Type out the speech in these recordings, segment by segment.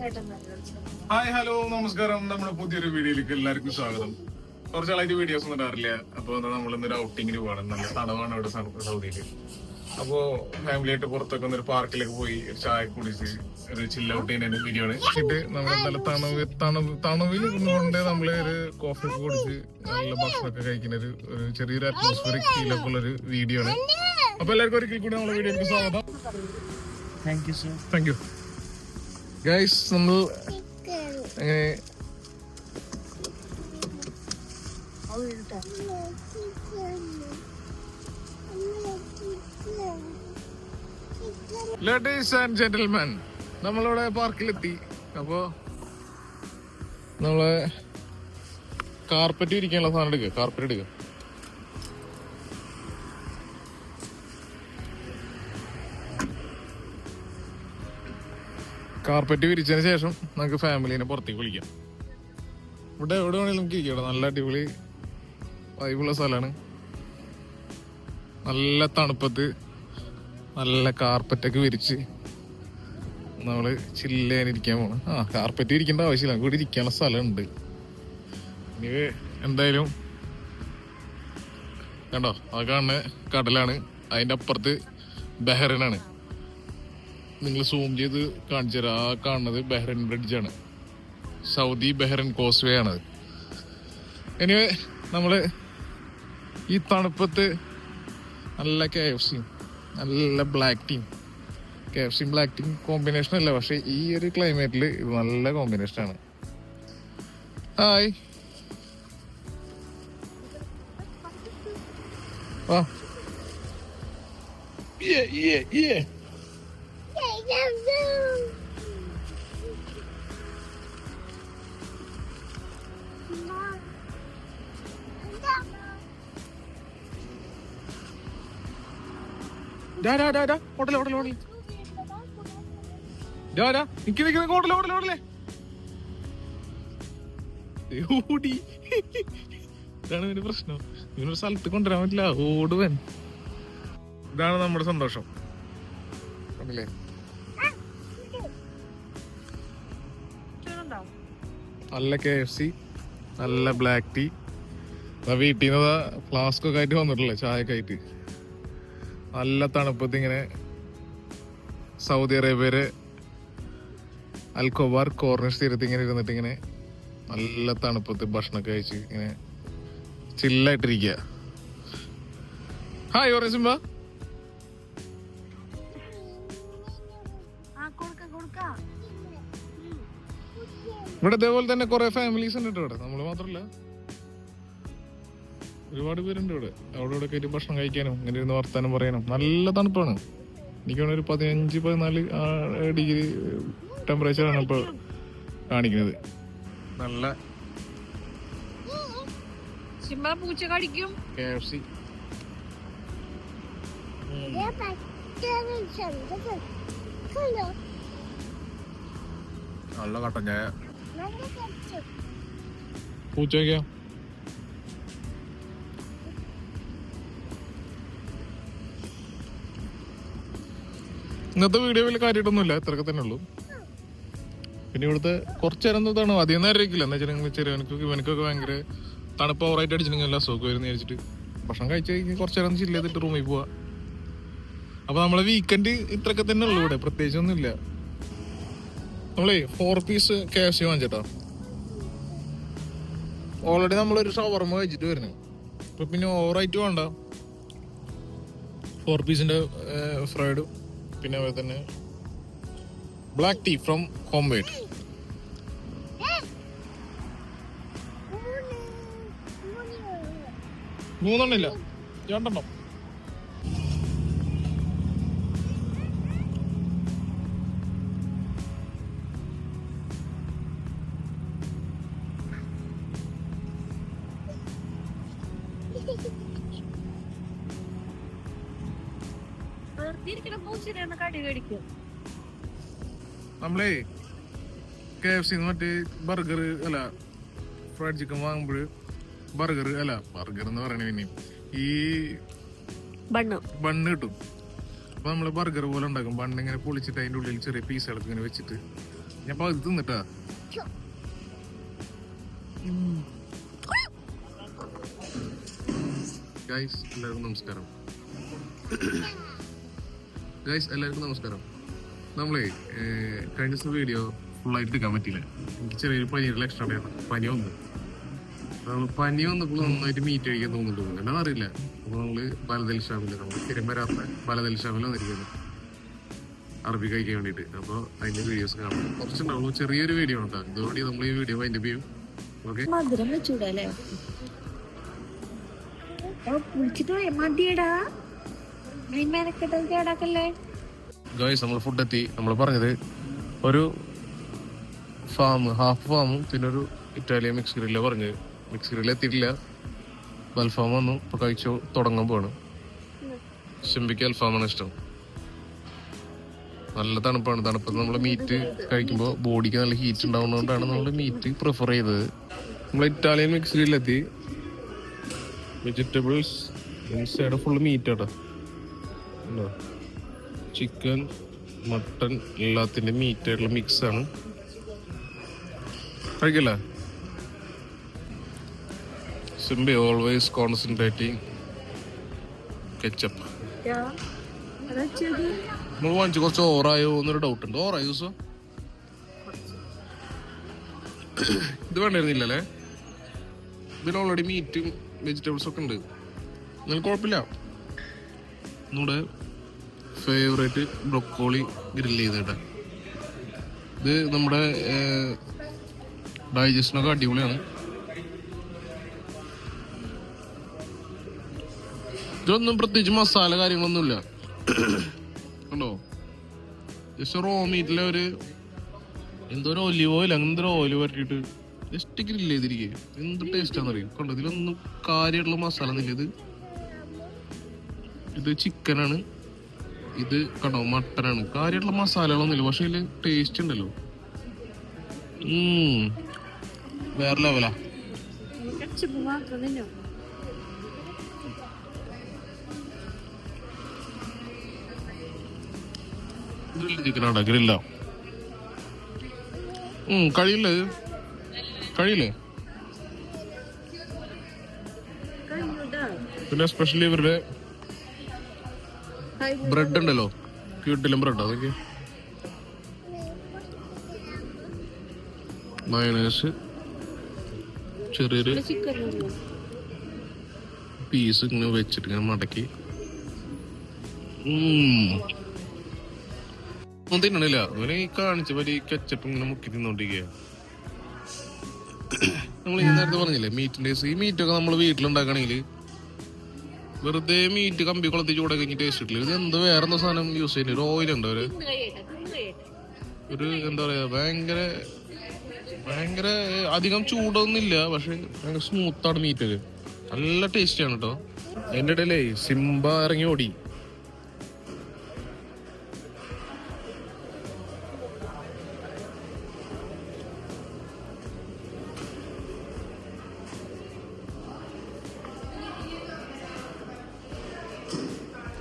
Hi hello നമസ്കാരം. നമ്മുടെ പുതിയൊരു വീഡിയോയിലേക്ക് എല്ലാവർക്കും സ്വാഗതം. കുറച്ചാളായിട്ട് വീഡിയോസ് ഒന്നും ഇടാറില്ല. അപ്പൊ നമ്മൾ ഇന്നൊരു ഔട്ടിങ്ങിന് പോകണം നല്ല തണവാണ് ഇവിടെ സൗദിയിൽ. അപ്പോ ഫാമിലി ആയിട്ട് പുറത്തൊക്കെ ഒന്ന് ഒരു പാർക്കിലേക്ക് പോയി ഒരു ചായ കുടിച്ച് ഒരു ചില്ല ഔട്ട് ചെയ്യുന്ന വീഡിയോ ആണ് എന്നിട്ട് നമ്മൾ നല്ല തണവ് തണവ് തണവിൽ ഇരുന്നുകൊണ്ട് നമ്മൾ ഒരു കോഫി ഒക്കെ കുടിച്ച് നല്ല ഭക്ഷണമൊക്കെ കഴിക്കുന്ന ഒരു ഒരു ചെറിയൊരു അറ്റ്മോസ്ഫിയറിക് ഫീലൊക്കെ ഉള്ള ഒരു വീഡിയോ ആണ് അപ്പൊ എല്ലാവർക്കും ഒരിക്കൽ കൂടി നമ്മുടെ വീഡിയോക്ക് സ്വാഗതം. Thank you sir thank you guys നമ്മൾ അങ്ങനെ ലേഡീസ് ആൻഡ് ജെന്റിൽമാൻ നമ്മളിവിടെ പാർക്കിലെത്തി അപ്പോ നമ്മളെ കാർപ്പറ്റ് ഇരിക്കാനുള്ള സാധനം എടുക്കുക കാർപ്പറ്റ് എടുക്കുക കാർപ്പറ്റ് വിരിച്ചതിന് ശേഷം നമുക്ക് ഫാമിലിനെ പുറത്തേക്ക് വിളിക്കാം. ഇവിടെ എവിടെ വേണേലും നമുക്ക് ഇരിക്കാം. നല്ല അടിപൊളി വൈബുള്ള സ്ഥലമാണ് നല്ല തണുപ്പത്ത് നല്ല കാർപ്പറ്റൊക്കെ വിരിച്ച് നമ്മൾ ചില്ലാനിരിക്കാൻ പോണ്. ആ കാർപ്പറ്റ് ഇരിക്കേണ്ട ആവശ്യമില്ല. നമുക്ക് ഇവിടെ ഇരിക്കാനുള്ള സ്ഥലമുണ്ട്. ഇനി എന്തായാലും കണ്ടോ? ആ കാണുന്ന കടലാണ്. അതിന്റെ അപ്പുറത്ത് ബഹ്റൈനാണ്. നിങ്ങൾ സൂം ചെയ്ത് കാണിച്ചു തരാം ആ കാണുന്നത് ബഹ്റൈൻ ബ്രിഡ്ജാണ് സൗദി ബഹ്റൈൻ കോസ്വേ ആണത് എനിവേ നമ്മൾ ഈ തണുപ്പത്ത് നല്ല കെ എഫ് സി നല്ല black tea K F C black tea combination അല്ല പക്ഷെ ഈ ഒരു ക്ലൈമറ്റിൽ ഇത് നല്ല കോമ്പിനേഷൻ ആണ്. ഹായ് ആ Yeah, yeah, yeah. ഡാ ഡാ ഡാ ഡാ ഡാ ഡാ ഇതാണ് പ്രശ്നം. സ്ഥലത്ത് കൊണ്ടുവരാൻ പറ്റില്ല. ഓടുവൻ ഇതാണ് നമ്മുടെ സന്തോഷം. കണ്ടില്ലേ? നല്ല കെ എഫ് സി നല്ല ബ്ലാക്ക് ടീ വീട്ടിൽ നിന്ന് ഫ്ലാസ്ക് ഒക്കെ ആയിട്ട് വന്നിട്ടില്ലേ ചായക്ക് ആയിട്ട്. നല്ല തണുപ്പത്ത് ഇങ്ങനെ സൗദി അറേബ്യയിലെ അൽക്കോബാർ കോർണിഷ് തീരത്ത് ഇങ്ങനെ ഇരുന്നിട്ട് ഇങ്ങനെ നല്ല തണുപ്പത്ത് ഭക്ഷണമൊക്കെ കഴിച്ച് ഇങ്ങനെ ചില്ലായിട്ടിരിക്കുക ഹായ് ഓറേസിംബ ആ ഇവിടെ ഇതേപോലെ തന്നെ കുറെ ഫാമിലീസ് ഉണ്ട് ഇവിടെ. നമ്മൾ മാത്രമല്ല ഒരുപാട് പേരുണ്ട് ഇവിടെ. അവിടെ ഇവിടെ കയറ്റി ഭക്ഷണം കഴിക്കാനും ഇങ്ങനെ ഇരുന്ന് വർത്താനം പറയാനും. നല്ല തണുപ്പാണ്. എനിക്ക് ഒരു പതിനഞ്ച് പതിനാല് ഡിഗ്രി ടെമ്പറേച്ചറാണ് ഇപ്പൊ കാണിക്കുന്നത്. നല്ല പൂച്ച കടിക്കും. കെ എഫ് സി നല്ല കട്ടൻ ചായ. പൂച്ച വയ്ക്കാം ഇന്നത്തെ വീഡിയോ വലിയ കാര്യമായിട്ടൊന്നുമില്ല ഇത്രയൊക്കെ തന്നെ ഉള്ളൂ. പിന്നെ ഇവിടുത്തെ കുറച്ച് നേരം തണു അധികം നേരം ഇരിക്കില്ല. വെച്ചാൽ ചെറിയവനക്ക് ഇവനക്കൊക്കെ ഭയങ്കര തണുപ്പ് ഓവറായിട്ട് അടിച്ചിട്ടുണ്ടെങ്കിൽ എല്ലാ സുഖം വരുന്ന വിചാരിച്ചിട്ട്. ഭക്ഷണം കഴിച്ച് കഴിഞ്ഞ് കുറച്ച് നേരം ചില്ല ചെയ്തിട്ട് റൂമിൽ പോവാ. അപ്പൊ നമ്മളെ വീക്കെൻഡ് ഇത്രയൊക്കെ തന്നെ ഉള്ളൂ ഇവിടെ. പ്രത്യേകിച്ചൊന്നും ഇല്ല നമ്മളേ four piece K F C വാങ്ങിച്ചേട്ടാ? Already നമ്മളൊരു ഷവർമ കഴിച്ചിട്ട് വരുന്നു. അപ്പൊ പിന്നെ ഓവറായിട്ട് വേണ്ട. ഫോർ പീസിന്റെ ഫ്രൈഡ് പിന്നെ അതുപോലെ തന്നെ black tea from home made മൂന്നെണ്ണില്ല രണ്ടെണ്ണം. നമ്മളേ കെ എഫ് സി മറ്റേ ബർഗർ അല്ല ഫ്രൈഡ് ചിക്കൻ വാങ്ങുമ്പോൾ ബർഗർ അല്ല ബർഗർ എന്ന് പറയണ പിന്നെ ഈ ബണ്ണ്. ബണ്ണ് കിട്ടും. അപ്പൊ നമ്മൾ ബർഗർ പോലെ ഉണ്ടാക്കും. ബണ്ണ് ഇങ്ങനെ പൊളിച്ചിട്ട് അതിന്റെ ഉള്ളിൽ ചെറിയ പീസുകളൊക്കെ ഇങ്ങനെ വെച്ചിട്ട്. ഞാൻ പകുതി തിന്നിട്ടാ. ഗൈസ് എല്ലാവർക്കും നമസ്കാരം. ഗൈസ് എല്ലാവർക്കും നമസ്കാരം. നമ്മളെ കഴിഞ്ഞ ദിവസം വീഡിയോ ഫുള്ളായിട്ട് എടുക്കാൻ പറ്റിയില്ല. എനിക്ക് ചെറിയൊരു പനിയുടെ ലക്ഷണം ഉണ്ടായിരുന്നു പനി വന്ന്. നമ്മൾ പനി വന്നപ്പോൾ നന്നായിട്ട് മീറ്റ് കഴിക്കാൻ തോന്നുന്നുണ്ട് തോന്നുന്നു. അറിയില്ല. അപ്പോൾ നമ്മൾ ഷാമിൽ നമ്മൾ സ്ഥിരം വരാത്ത ബലദൽ ഷാമിൽ വന്നിരിക്കുന്നു അറബി കഴിക്കാൻ വേണ്ടിയിട്ട്. അപ്പോൾ അതിന്റെ വീഡിയോസ് കാണാം. കുറച്ചുണ്ടാവുള്ളൂ. ചെറിയൊരു വീഡിയോ ഉണ്ടാകും ഇതോടെ നമ്മൾ ഈ വീഡിയോ അതിന്റെ ചെയ്യും. ഓക്കെ വിളിച്ചിട്ട് മതിയടാ. കേടാക്കല്ലേ ഗോയ്സ് നമ്മൾ ഫുഡ് എത്തി. നമ്മൾ പറഞ്ഞത് ഒരു ഫാം ഹാഫ് ഫാമും പിന്നെ ഒരു ഇറ്റാലിയൻ മിക്സ് ഗ്രില്ല പറഞ്ഞത്. മിക്സ് ഗ്രില്ല എത്തിയിട്ടില്ല. അൽഫാം വന്നു. ഇപ്പൊ കഴിച്ചു. തുടങ്ങാൻ പോവാണ്. ചെമ്പിക്ക് അൽഫാമാണ് ഇഷ്ടം. നല്ല തണുപ്പാണ്. തണുപ്പ് നമ്മൾ മീറ്റ് കഴിക്കുമ്പോൾ ബോഡിക്ക് നല്ല ഹീറ്റ് ഉണ്ടാവുന്നതുകൊണ്ടാണ് നമ്മൾ മീറ്റ് പ്രിഫർ ചെയ്തത്. നമ്മൾ ഇറ്റാലിയൻ മിക്സ് ഗ്രില്ലെത്തി വെജിറ്റബിൾസ് ഇൻസൈഡ് ഫുൾ മീറ്റ് ആട്ടോ. ചിക്കൻ മട്ടൺ എല്ലാത്തിന്റെ മീറ്റ് ആയിട്ടുള്ള മിക്സ് ആണ്. കഴിക്കല്ലേ? സിംബി ഓൾവേസ് കോൺസെൻട്രേറ്റിംഗ് കെച്ചപ്പ് നമ്മൾ വാങ്ങിച്ചു കുറച്ച് ഓറായോ എന്നൊരു ഡൗട്ട് ഉണ്ട്. ഓറായോ ദിവസം ഇത് വേണ്ടായിരുന്നില്ലല്ലേ? ഇതിൽ ഓൾറെഡി മീറ്റും വെജിറ്റബിൾസ് ഒക്കെ ഉണ്ട്. എന്നാലും കുഴപ്പമില്ല. നമ്മുടെ ഫേവറേറ്റ് ബ്രൊക്കോളി ഗ്രില്ല് ചെയ്തിട്ട്. ഇത് നമ്മുടെ ഡൈജഷനൊക്കെ അടിപൊളിയാണ്. ഇതൊന്നും പ്രത്യേകിച്ച് മസാല കാര്യങ്ങളൊന്നുമില്ല. കണ്ടോ? ജസ്റ്റ് റോ മീറ്റിലെ ഒരു എന്തോ ഒരു ഒലിവ് ഓയിൽ അങ്ങനത്തെ ഒരു ഓയിൽ പറ്റിയിട്ട് ജസ്റ്റ് ഗ്രില്ല് ചെയ്തിരിക്കുക എന്ത് ടേസ്റ്റ് ആണെന്നറിയും? കണ്ടോ? ഇതിലൊന്നും കാര്യമായിട്ടുള്ള മസാല ഒന്നുമില്ല. ഇത് ഇത് ചിക്കനാണ് ഇത് കണ്ടോ? മട്ടനാണ് കാര്യമായിട്ടുള്ള മസാലകളൊന്നുമില്ല പക്ഷേ ഇതിൽ ടേസ്റ്റ് ഉണ്ടല്ലോ. വേറെ ലെവലാ ഗ്രില്ല് ചിക്കനാണ് ഗ്രില്ല കഴിയില്ലേ? കഴിയില്ലേ? പിന്നെ സ്പെഷ്യലി ഇവരുടെ ബ്രെഡ് ഉണ്ടല്ലോ. ക്യൂട്ടിലും ബ്രെഡ് അതൊക്കെ. മയണേഴ്സ് ചെറിയൊരു പീസ് ഇങ്ങനെ വെച്ചിട്ട് ഇങ്ങനെ മടക്കി. ഒന്നും തിന്നണില്ല. അവനെ ഈ കാണിച്ച പോലെ ഈ കച്ചപ്പ് ഇങ്ങനെ മുക്കി തിന്നോണ്ടിരിക്കുക നമ്മൾ ഈ നേരത്തെ പറഞ്ഞില്ലേ മീറ്റിന്റെ ഈ മീറ്റൊക്കെ നമ്മൾ വീട്ടിലുണ്ടാക്കണെങ്കിൽ വെറുതെ മീറ്റ് കമ്പി കുളത്തി ചൂടെ കഴിഞ്ഞ് ടേസ്റ്റ് കിട്ടില്ല ഇത് എന്ത് വേറെ എന്താ സാധനം യൂസ് ചെയ്യുന്നത് ഒരു ഓയിൽ ഉണ്ട് ഒരു ഒരു എന്താ പറയാ ഭയങ്കര ഭയങ്കര അധികം ചൂടൊന്നും ഇല്ല പക്ഷെ ഭയങ്കര സ്മൂത്താണ് മീറ്റ് നല്ല ടേസ്റ്റി ആണ് കേട്ടോ എന്റെ ഇടയിലേ സിംബ ഇറങ്ങി ഓടി.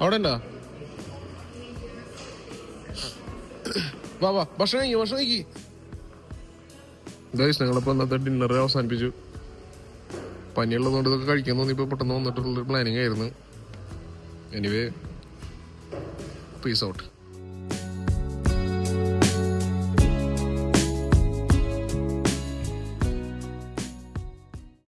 അവിടെ ഉണ്ടോ വാ വാ ഭക്ഷണം കഴിക്കും ഭക്ഷണം കഴിക്കി. ഗൈസ് ഞങ്ങളിപ്പോ ഇന്നത്തെ ഡിന്നർ അവസാനിപ്പിച്ചു. പനിയുള്ളതുകൊണ്ട് ഇതൊക്കെ കഴിക്കാൻ തോന്നിയപ്പോ പെട്ടെന്ന് വന്നിട്ടുള്ള പ്ലാനിങ് ആയിരുന്നു. Anyway peace out